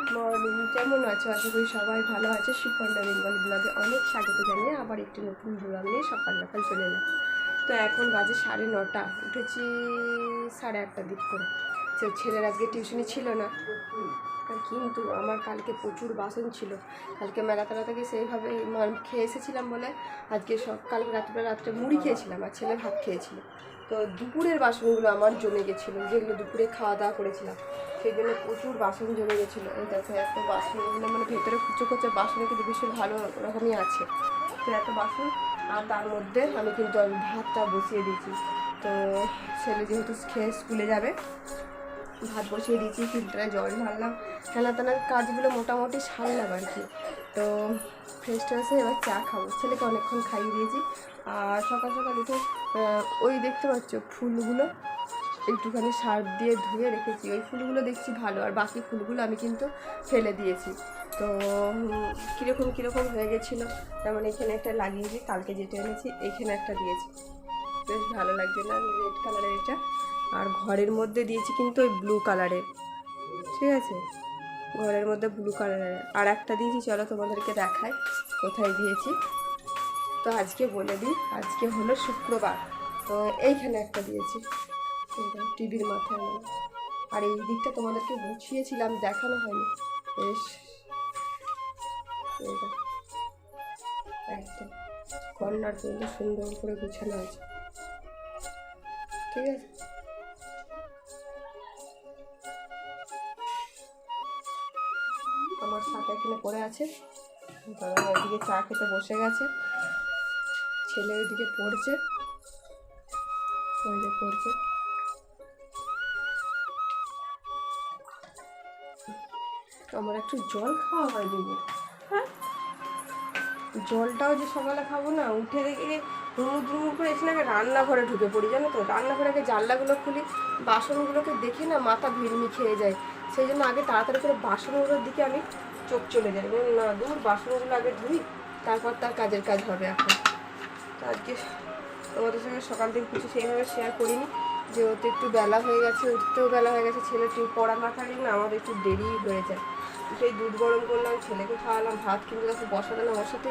Good morning কেমন আছো? আশা করি সবাই ভালো আছে। সুপর্ণা বেঙ্গল ব্লগে অনেক স্বাগত জানিয়ে আবার একটি নতুন ব্লগ নিয়ে সকাল সকাল চলে এলাম। তো এখন বাজে সাড়ে নটা। উঠেছি সাড়ে আটটার দিক করে। তো ছেলের আজকে টিউশনি ছিল না। কিন্তু আমার কালকে প্রচুর বাসন ছিল। কালকে মেলা মেলাতলা থেকে সেইভাবে মান- খেয়ে এসেছিলাম বলে আজকে সব কালকে রাত্রে রাত্রে মুড়ি খেয়েছিলাম আর ছেলে ভাত খেয়েছিল। তো দুপুরের বাসনগুলো আমার জমে গেছিল, যেগুলো দুপুরে খাওয়া দাওয়া করেছিলাম। সেই জন্য প্রচুর বাসন জমে গেছিল। এই দেখো, এত বাসনগুলো মানে ভেতরে কুচো কুচো বাসন কিন্তু ভীষণ ভালো রকমই আছে। তো এত বাসন, আর তার মধ্যে আমি কিন্তু আমি ভাতটা বসিয়ে দিয়েছি। তো ছেলে যেহেতু খেয়ে স্কুলে যাবে, ভাত বসিয়ে দিয়েছি ফিল্টারে জল ঢাললাম। হেনা তেনার কাজগুলো মোটামুটি সারলাম আর কি। তো ফ্রেশ ট্রেশে এবার চা খাব। ছেলেকে অনেকক্ষণ খাইয়ে দিয়েছি। আর সকাল সকাল উঠে ওই দেখতে পাচ্ছ ফুলগুলো। একটুখানি সার দিয়ে ধুয়ে রেখেছি। ওই ফুলগুলো দেখছি ভালো, আর বাকি ফুলগুলো আমি কিন্তু ফেলে দিয়েছি। তো, কীরকম কীরকম হয়ে গেছিল? যেমন এখানে একটা লাগিয়েছি, কালকে যেটা এনেছি, এখানে একটা দিয়েছি। বেশ ভালো লাগছে না রেড কালারের এটা? আর ঘরের মধ্যে দিয়েছি কিন্তু ওই ব্লু কালারের। ঠিক আছে? ঘরের মধ্যে ব্লু কালারের। আর একটা দিয়েছি, চলো তোমাদেরকে দেখাই কোথায় দিয়েছি। তো আজকে বলে দিই, আজকে হলো শুক্রবার। তো এইখানে একটা দিয়েছি টিভির মাথায়। আর এই দিকটা তোমাদেরকে গুছিয়েছিলাম, দেখানো হয়নি। বেশ। একদম কর্নার কিন্তু সুন্দর করে গুছানো আছে। ঠিক আছে? আমার সাথে এখানে পড়ে আছে। বাবা ওইদিকে চা খেতে বসে গেছে। ছেলে ওইদিকে পড়ছে। ওই পড়ছে। আমার একটু জল খাওয়া হয়নি। হ্যাঁ? জলটাও যে সকালে খাব না, উঠে দেখে হুমুর দুমুর করে এসে আগে রান্নাঘরে ঢুকে পড়ি, জানো তো? রান্নাঘরে আগে জানলাগুলো খুলি, বাসনগুলোকে দেখে না মাথা ভিড়মি খেয়ে যায়। সেই জন্য আগে তাড়াতাড়ি করে বাসনগুলোর দিকে আমি চোখ চলে যাই। না দূর, বাসনগুলো আগে ধুই, তারপর তার কাজের কাজ হবে এখন। তো আজকে তোমাদের সঙ্গে সকাল থেকে কিছু সেইভাবে শেয়ার করিনি। যেহেতু একটু বেলা হয়ে গেছে, উঠতেও বেলা হয়ে গেছে, ছেলে একটু পড়া না থাকলে না আমাদের একটু দেরি হয়ে যায়। সেই দুধ গরম করলাম, ছেলেকে খাওয়ালাম, ভাত কিন্তু দেখো বসাতে না, বসাতে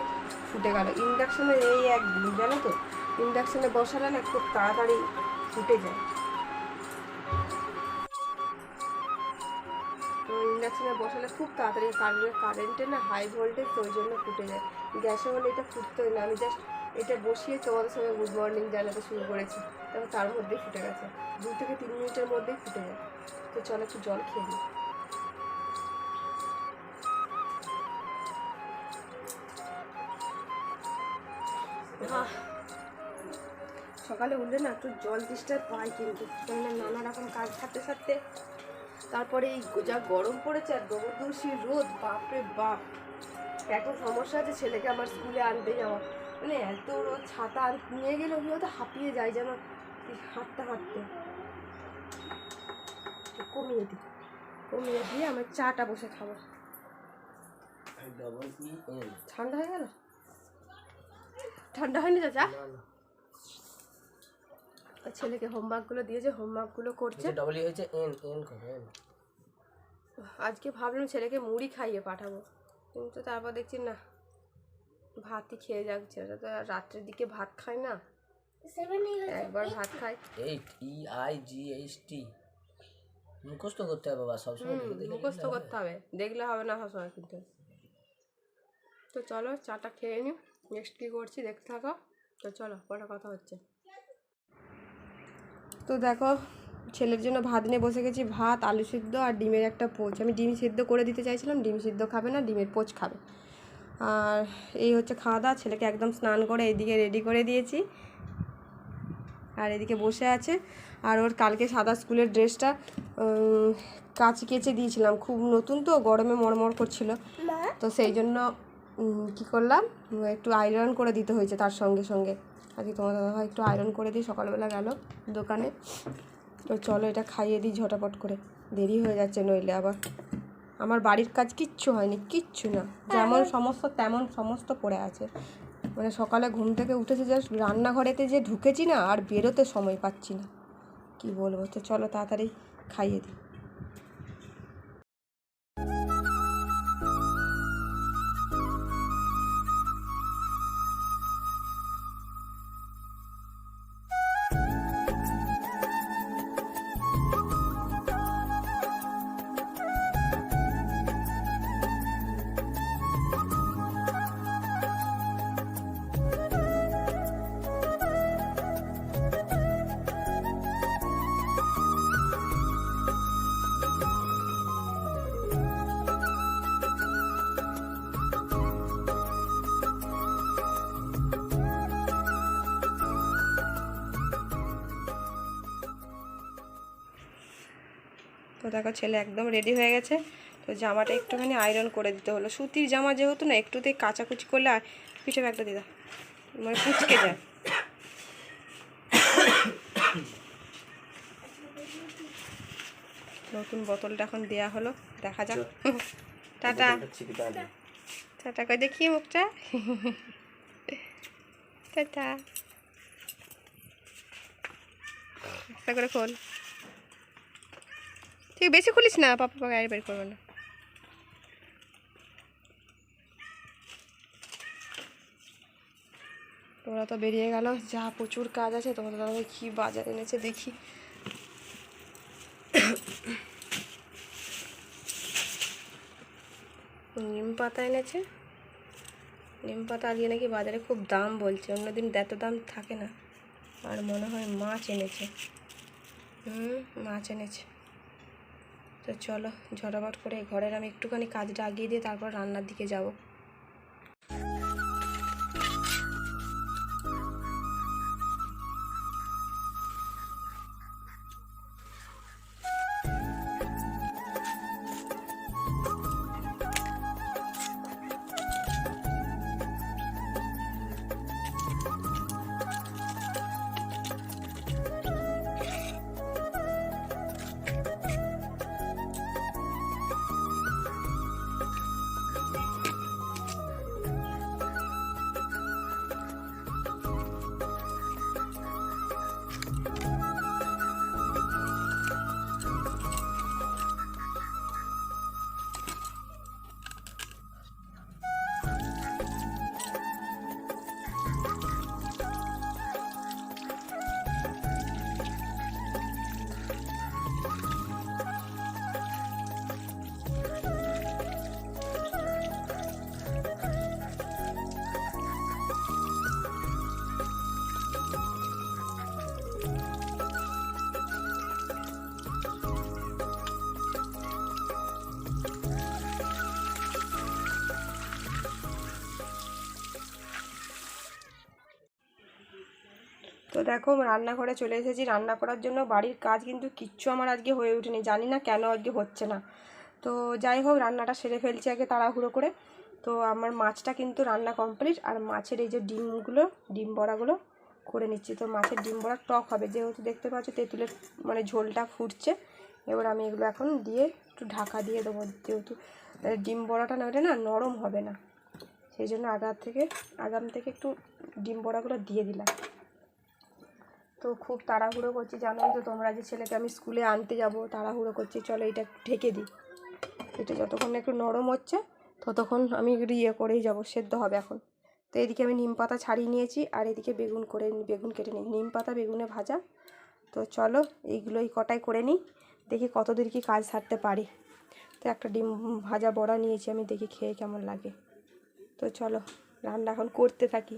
ফুটে গেল। ইন্ডাকশানের এই এক দিন জানো তো ইন্ডাকশানে বসালে না খুব তাড়াতাড়ি ফুটে যায়। ইন্ডাকশানে বসালে খুব তাড়াতাড়ি কারেন্টের কারেন্টে না হাই ভোল্টেজ তো ওই জন্য ফুটে যায়। গ্যাসে হলে এটা ফুটতে হয় না, আমি জাস্ট এটা বসিয়ে তোমাদের সঙ্গে গুড মর্নিং জানাতে শুরু করেছি। তারপর তার মধ্যেই ফুটে গেছে। দু থেকে তিন মিনিটের মধ্যেই ফুটে যায় তো চলো একটু জল খেয়ে নিই। সকালে উঠলে না একটু জল তেষ্টা পাই কিন্তু নানা রকম কাজ থাকতে থাকতে তারপরে এই যা গরম পড়েছে আর দৌড়দৌসি রোদ বাপরে বাপ। এখন সমস্যা আছে ছেলেকে আমার স্কুলে আনতে যাওয়া মানে এত রোদ ছাতা আর নিয়ে গেলে ওগুলো তো হাঁপিয়ে যায় যেন। হাঁটতে হাঁটতে। কমিয়ে দিই কমিয়ে দিয়ে আমার চাটা বসে খাব। ঠান্ডা হয়ে গেল? ঠান্ডা হয়নি চাচা? ছেলেকে হোমওয়ার্কগুলো দিয়েছে হোমওয়ার্কগুলো করছে। ডবল হয়েছে এন এন করে আজকে ভাবলাম ছেলেকে মুড়ি খাইয়ে পাঠাবো। কিন্তু তারপর দেখছি না ভাতই খেয়ে যাক ছেলেটা তো আর রাত্রের দিকে ভাত খায় না। একবার ভাত খায়। Eight E I G H T মুখস্থ করতে হবে বাবা সবসময় মুখস্থ করতে হবে। দেখলে হবে না সবসময় কিন্তু। তো চলো চাটা খেয়ে নিই নেক্সট কী করছি দেখতে থাকো। তো চলো পরে কথা হচ্ছে। তো দেখো ছেলের জন্য ভাত নিয়ে বসে গেছি। ভাত আলু সিদ্ধ আর ডিমের একটা পোচ। আমি ডিম সিদ্ধ করে দিতে চাইছিলাম ডিম সিদ্ধ খাবে না ডিমের পোচ খাবে। আর এই হচ্ছে খাওয়া দাওয়া ছেলেকে একদম স্নান করে এদিকে রেডি করে দিয়েছি। আর এদিকে বসে আছে। আর ওর কালকে সাদা স্কুলের ড্রেসটা কাচি কেচে দিয়েছিলাম। খুব নতুন তো গরমে মরমর করছিল। তো সেই জন্য কি করলাম? একটু আয়রন করে দিতে হয়েছে তার সঙ্গে সঙ্গে। আজকে তোমার দাদা ভাই একটু আয়রন করে দিই সকালবেলা গেল দোকানে। তো চলো এটা খাইয়ে দিই ঝটাপট করে। দেরি হয়ে যাচ্ছে নইলে আবার। আমার বাড়ির কাজ কিচ্ছু হয়নি, কিচ্ছু না। যেমন সমস্ত, তেমন সমস্ত পড়ে আছে। মানে সকালে ঘুম থেকে উঠেছে জাস্ট রান্নাঘরেতে যে ঢুকেছি না, আর বেরোতে সময় পাচ্ছি না। কি বলব? তো চলো তাড়াতাড়ি খাইয়ে দিই। দেখো ছেলে একদম রেডি হয়ে গেছে। তো জামাটা একটুখানি আয়রন করে দিতে হলো। সুতির জামা যেহেতু না, একটুতেই কাচাকুচি করলে আর পিঠে ব্যাগটা দিদা মানে কুচকে যায়। নতুন বোতলটা এখন দেয়া হলো। দেখা যাক। টাটা। টাটা। করে দেখি মুখটা। টাটা। একটা করে খোল। ঠিক বেশি খুলিস না, পাপা গাড়ি বের করবে না। ওরা তো বেরিয়ে গেল, যা প্রচুর কাজ আছে, তোমাদের দাদা কি বাজার এনেছে দেখি। নিম পাতা এনেছে। নিম পাতা আজকে নাকি বাজারে খুব দাম বলছে, অন্যদিন এত দাম থাকে না। আর মনে হয় মাছ এনেছে। হুম, মাছ এনেছে। তো চলো ঝটাপট করে ঘরের আমি একটুখানি কাজটা আগিয়ে দিয়ে তারপর রান্নার দিকে যাব। দেখো রান্নাঘরে চলে এসেছি। রান্না করার জন্য বাড়ির কাজ কিন্তু কিচ্ছু আমার আজকে হয়ে ওঠেনি। জানি না কেন আজকে হচ্ছে না। তো যাই হোক, রান্নাটা সেরে ফেলছি আগে তাড়াহুড়ো করে। তো আমার মাছটা কিন্তু রান্না কমপ্লিট আর মাছের এই যে ডিমগুলো, ডিম বড়াগুলো করে নিচ্ছি। তো মাছের ডিম বড়া টক হবে। যেহেতু দেখতে পাচ্ছ তেঁতুলের মানে ঝোলটা ফুটছে, এবার আমি এগুলো এখন দিয়ে একটু ঢাকা দিয়ে দেবো। যেহেতু ডিম বড়াটা না না নরম হবে না। সেই জন্য আগার থেকে, আগাম থেকে একটু ডিম বড়াগুলো দিয়ে দিলাম। তো খুব তাড়াহুড়ো করছি, জানোই তো তোমরা যে ছেলেকে আমি স্কুলে আনতে যাব, তাড়াহুড়ো করছি। চলো এটা ঢেকে দিই। এটা যতক্ষণ একটু নরম হচ্ছে, ততক্ষণ আমি ইয়ে করেই যাব, সেদ্ধ হবে এখন। তো এদিকে আমি নিম পাতা ছাড়িয়ে নিয়েছি, আর এদিকে বেগুন করে, বেগুন কেটে নিই। নিম পাতা, বেগুনে ভাজা। তো চলো এইগুলো এই কটাই করে নিই, দেখি কত দূর কি কাজ সারতে পারি। তো একটা ডিম ভাজা বড়া নিয়েছি, আমি দেখি খেয়ে কেমন লাগে। তো চলো রান্না এখন করতে থাকি।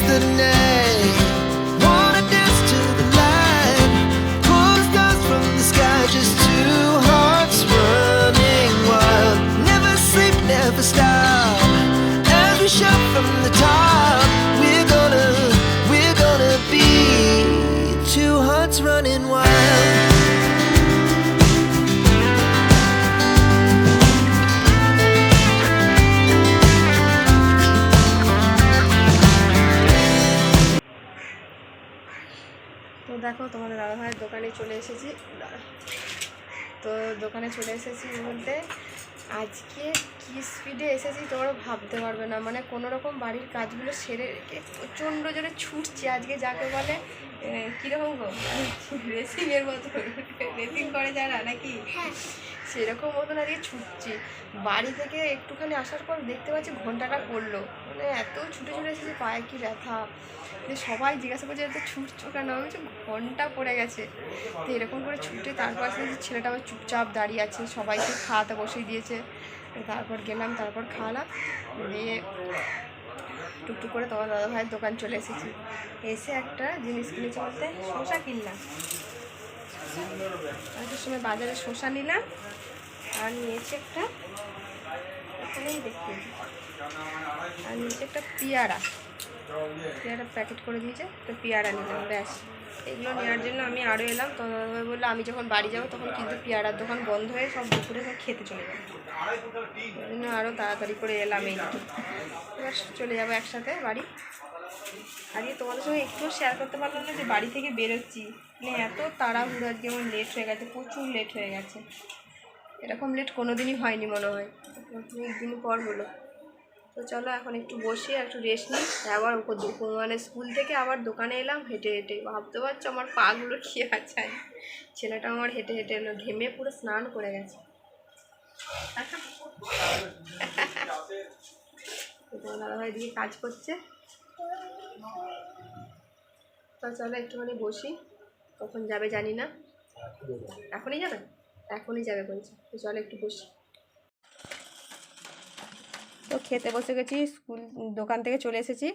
The night, তোমাদের দাদাভাইয়ের দোকানে চলে এসেছি। তো দোকানে চলে এসেছি বলতে আজকে কি স্পিডে এসেছি তোমরা ভাবতে পারবে না। মানে কোনো রকম বাড়ির কাজগুলো সেরে রেখে প্রচণ্ড জোরে ছুটছি আজকে যাকে বলে কীরকম রেসিংয়ের মতো। রেসিং করে যারা নাকি? সেরকম মতন আজকে ছুটছি। বাড়ি থেকে একটুখানি আসার পর দেখতে পাচ্ছি ঘন্টাটা পড়ল। মানে এত ছুটে ছুটে এসেছে, পায়ে কি ব্যথা। যে সবাই জিজ্ঞাসা করছে, এত ছুটছো কেন? আমি ঘণ্টা পড়ে গেছে। তো এরকম করে ছুটে তারপর আসলে ছেলেটা আবার চুপচাপ দাঁড়িয়ে আছে, সবাইকে খাওয়াতে বসিয়ে দিয়েছে। তারপর গেলাম, তারপর খাওয়ালাম দিয়ে টুকটুক করে তোমার দাদা ভাইয়ের দোকান চলে এসেছি। এসে একটা জিনিস কিনেছি বলতে, শসা কিনলাম। আসার সময় বাজারে শসা নিলাম। আর নিয়েছি একটা, এখানেই দেখি আর নিয়েছি একটা পেয়ারা। পেয়ারা প্যাকেট করে দিয়েছে তো পেয়ারা নিলাম ব্যাস। এগুলো নেওয়ার জন্য আমি আরও এলাম। তো দাদাভাই বলল, আমি যখন বাড়ি যাব তখন কিন্তু পেয়ারার দোকান বন্ধ হয়ে সব দুপুরে সব খেতে চলে যাবে। ওই জন্য আরও তাড়াতাড়ি করে এলাম এই এবার চলে যাব একসাথে বাড়ি। আজকে তোমাদের সঙ্গে একটুও শেয়ার করতে পারলাম না যে বাড়ি থেকে বেরোচ্ছি। মানে এত তাড়াহুড়ো, আজকে আমার লেট হয়ে গেছে, প্রচুর লেট হয়ে গেছে। এরকম লেট কোনো দিনই হয়নি মনে হয়। অনেক দিন পর হলো। তো চলো এখন একটু বসি একটু রেস্ট নিই। আবার মানে স্কুল থেকে আবার দোকানে এলাম, হেঁটে হেঁটে। ভাবতে পারছ আমার পাগুলো কী আছে। ছেলেটা আমার হেঁটে হেঁটে এলো, ঘেমে পুরো স্নান করে গেছে। দাদাভাই দিকে কাজ করছে। তো চলো একটুখানি বসি। কখন যাবে জানি না। এখনই যাবে? এখনই যাবে বলছে। চলো একটু বসি। তো খেতে বসে গেছি, স্কুল, দোকান থেকে চলে এসেছি।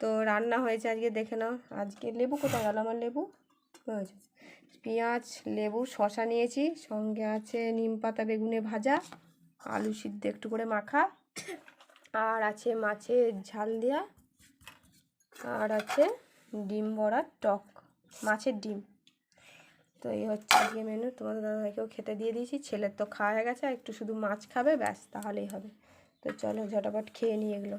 তো রান্না হয়েছে আজকে, দেখে নাও, আজকে লেবু কোথায়? গেল আমার লেবু? পেঁয়াজ, লেবু শশা নিয়েছি, সঙ্গে আছে নিম পাতা, বেগুনে ভাজা, আলু সিদ্ধ একটু করে মাখা, আর আছে মাছের ঝাল দেওয়া আর আছে ডিম বড়ার টক, মাছের ডিম। তো এই হচ্ছে আজকে মেনু তোমাদের দাদাভাইকেও খেতে দিয়ে দিয়েছি। ছেলের তো খাওয়া হয়ে গেছে একটু শুধু মাছ খাবে, ব্যাস, তাহলেই হবে। তো চলো ঝটাপট খেয়ে নিয়ে এগুলো।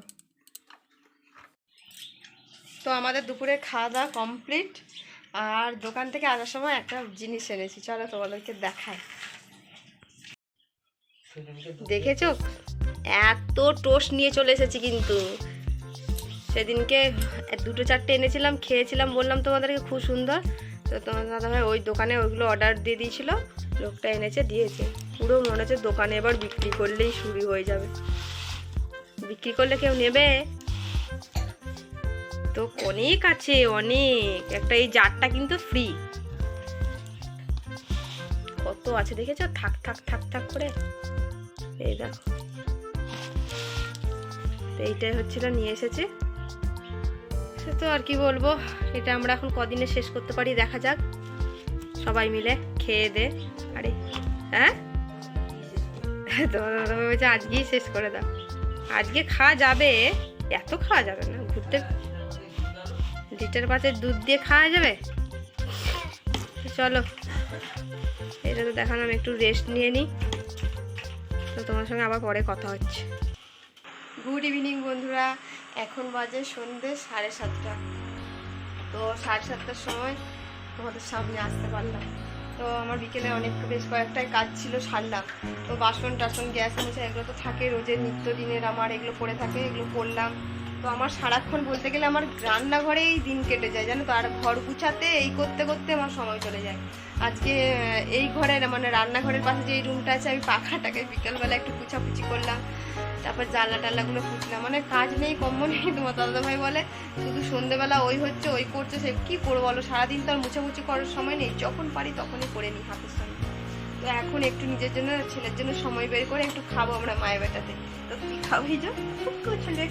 তো আমাদের দুপুরে খাওয়া দাওয়া কমপ্লিট আর দোকান থেকে আসার সময় একটা জিনিস এনেছি। চলো তোমাদেরকে দেখায় দেখেছ? এত টোস্ট নিয়ে চলে এসেছি কিন্তু। সেদিনকে দুটো চারটে এনেছিলাম, খেয়েছিলাম, বললাম তোমাদেরকে খুব সুন্দর। তো তোমার দাদাভাই ওই দোকানে ওইগুলো অর্ডার দিয়ে দিয়েছিলো, লোকটা এনেছে, দিয়েছে। পুরো মনে হচ্ছে দোকানে এবার বিক্রি করলেই শুরু হয়ে যাবে। বিক্রি করলে কেউ নেবে? তো অনেক আছে, অনেক। একটা এই জারটা কিন্তু ফ্রি কত আছে দেখেছ? থাক থাক থাক থাক করে। এই দেখো। এইটাই হচ্ছিল, নিয়ে এসেছে। তো, আর কি বলব? এটা আমরা এখন কদিনে শেষ করতে পারি, দেখা যাক। সবাই মিলে খেয়ে দে। আরে হ্যাঁ? দাদা বলছে, আজকেই শেষ করে দাও। আজকে খাওয়া যাবে? এত খাওয়া যাবে না, ঘুরতে? লিটার পাতের দুধ দিয়ে খাওয়া যাবে? চলো, এটা তো দেখালাম একটু রেস্ট নিয়ে নিই। তো তোমার সঙ্গে আবার পরে কথা হচ্ছে। গুড ইভিনিং বন্ধুরা। এখন বাজে সন্ধ্যে সাড়ে সাতটা। তো সাড়ে সাতটার সময় তোমাদের সামনে আসতে পারলাম। তো আমার বিকেলে অনেক বেশ কয়েকটাই কাজ ছিল সারলাম। তো বাসন টাসন, গ্যাস মোছা এগুলো তো থাকে রোজের নিত্যদিনের আমার, এগুলো পড়ে থাকে, এগুলো করলাম তো আমার সারাক্ষণ বলতে গেলে আমার রান্নাঘরেই দিন কেটে যায়, জানো তো? আর ঘর গুছাতে, এই করতে করতে আমার সময় চলে যায়। আজকে, এই ঘরের মানে রান্নাঘরের পাশে যে রুমটা আছে, আমি পাখাটাকে বিকেলবেলা একটু কুচাকুচি করলাম। তারপর জানলা টাল্লাগুলো খুঁজলাম। মানে কাজ নেই কম্ম নেই তোমার দাদা ভাই বলে, শুধু সন্ধেবেলা ওই হচ্ছে, ওই করছে সে কী করব বলো? সারাদিন তো আর মুছামুছি করার সময় নেই, যখন পারি তখনই করে নিই হাতের সঙ্গে। তো এখন একটু নিজের জন্য, ছেলের জন্য সময় বের করে একটু খাব আমরা মায়ের বেটাতে। তো কি খাব যে? চলে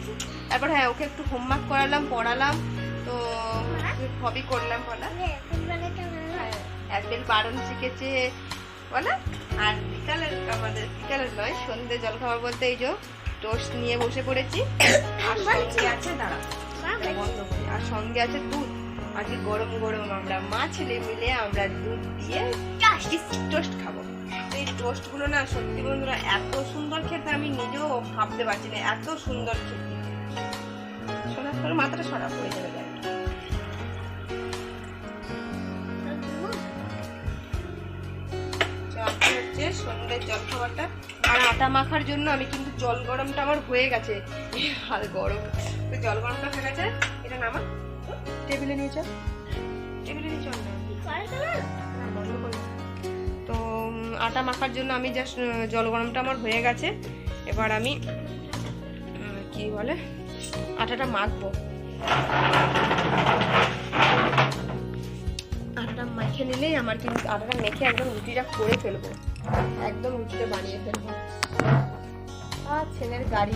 তারপর হ্যাঁ ওকে একটু হোমওয়ার্ক করালাম, পড়ালাম। তো হবি করলাম, বলা। অ্যাপেল বারণ শিখেছে, বলা। আর বিকালের, আমাদের বিকালের নয়, সন্ধে জলখাবার বলতে এই যে টোস্ট নিয়ে বসে পড়েছি। আর সঙ্গে আছে? দাঁড়া। বন্ধ করি আর সঙ্গে আছে দুধ। আজকে গরম গরম আমরা মা ছেলে মিলে আমরা দুধ দিয়ে টোস্ট খাব। এই টোস্টগুলো না সত্যি বন্ধুরা এত সুন্দর খেতে আমি নিজেও ভাবতে পারছি না এত সুন্দর খেতে। শোনা তোর মাথাটা সরা পড়ে যাবে। আটা মাখার জন্য আমি কিন্তু জল গরমটা আমার হয়ে গেছে। আর গরম। তো জল গরমটা হয়ে গেছে। এটা নামা। টেবিলে নিয়ে চল। টেবিলে নিয়ে চল। না না, বন্ধ করো। তো আটা মাখার জন্য আমি জাস্ট জল গরমটা আমার হয়ে গেছে। এবার আমি কি বলে? আটাটা মাখবো। আটাটা মেখে নিলেই আমার কিন্তু আটাটা মেখে একদম রুটিটা করে ফেলব। একদম বানিয়ে ফেলব। আর ছেলের গাড়ি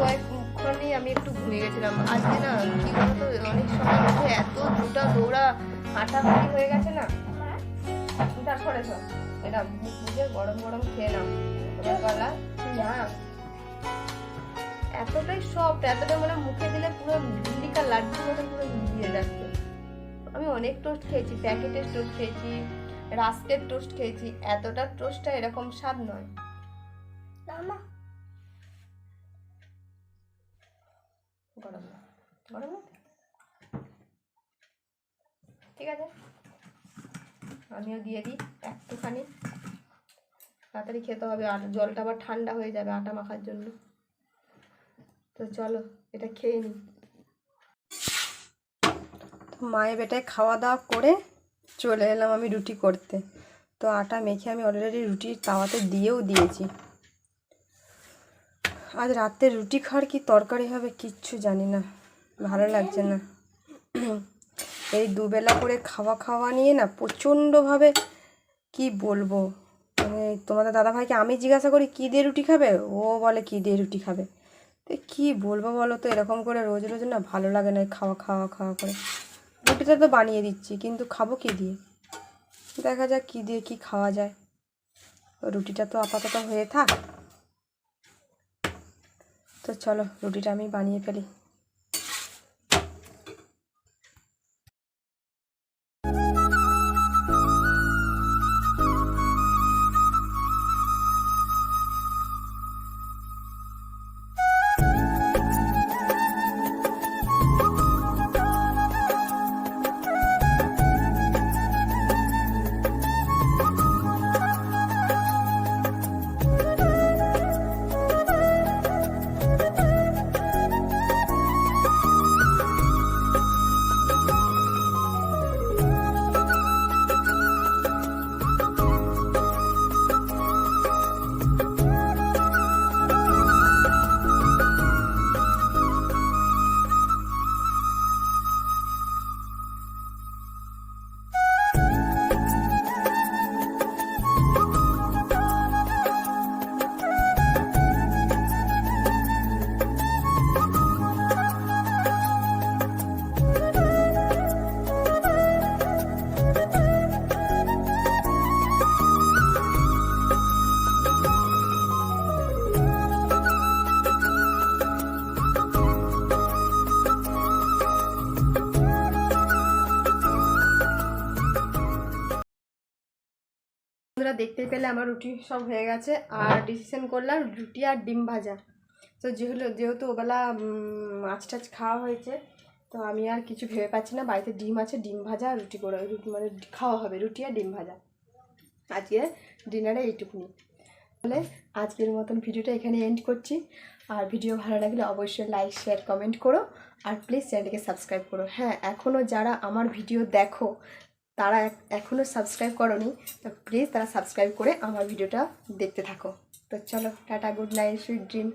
কয়েকক্ষণই আমি একটু ঘুমিয়ে গেছিলাম। আজকে না, কি বলতো, অনেক এত দুটা দৌড়া হয়ে গেছে না। তারপরে এটা বুঝে গরম গরম তোমার গলা না। এতটাই সফট এতটা মানে মুখে দিলে পুরো ঝুলিকা লাড্ডুর মতো পুরো মিলিয়ে যাচ্ছে। আমি অনেক টোস্ট খেয়েছি প্যাকেটের টোস্ট খেয়েছি রাস্টের টোস্ট খেয়েছি এতটা টোস্টটা এরকম স্বাদ নয়। গরম গরম ঠিক আছে। আমিও দিয়ে দিই একটুখানি। তাড়াতাড়ি খেতে হবে আর জলটা আবার ঠান্ডা হয়ে যাবে আটা মাখার জন্য। তো চলো এটা খেয়ে নিই। মায়ের বেটায় খাওয়া দাওয়া করে চলে এলাম আমি রুটি করতে। তো আটা মেখে আমি অলরেডি রুটি তাওয়াতে দিয়েও দিয়েছি। আজ রাতে রুটি খাওয়ার কি তরকারি হবে কিচ্ছু জানি না, ভালো লাগছে না। এই দুবেলা করে খাওয়া খাওয়া নিয়ে না প্রচণ্ডভাবে কি বলব মানে তোমাদের দাদাভাইকে আমি জিজ্ঞাসা করি, কী দিয়ে রুটি খাবে? ও বলে, কী দিয়ে রুটি খাবে? তো কী বলব বলো তো, এরকম করে রোজ রোজ না ভালো লাগে না খাওয়া খাওয়া খাওয়া করে। রুটিটা তো বানিয়ে দিচ্ছি, কিন্তু খাব কী দিয়ে? দেখা যাক কী দিয়ে কী খাওয়া যায়। রুটিটা তো আপাতত হয়ে থাক। তো চলো রুটিটা আমি বানিয়ে ফেলি। বন্ধুরা দেখতে পেলে আমার রুটি সব হয়ে গেছে, আর ডিসিশন করলাম রুটি আর ডিম ভাজা। তো যেহেতু যেহেতু ওবেলা মাছ টাছ খাওয়া হয়েছে, তো আমি আর কিছু ভেবে পাচ্ছি না, বাড়িতে ডিম আছে, ডিম ভাজা আর রুটি করে, রুটি মানে খাওয়া হবে, রুটি আর ডিম ভাজা। আজকে ডিনারে এইটুকুনি। তাহলে আজকের মতন ভিডিওটা এখানে এন্ড করছি। আর ভিডিও ভালো লাগলে অবশ্যই লাইক শেয়ার কমেন্ট করো। আর প্লিজ চ্যানেলটিকে সাবস্ক্রাইব করো। হ্যাঁ এখনও যারা আমার ভিডিও দেখো তারা এখনও সাবস্ক্রাইব করনি, তো প্লিজ তারা সাবস্ক্রাইব করে আমার ভিডিওটা দেখতে থাকো। তো চলো, tata good night sweet dream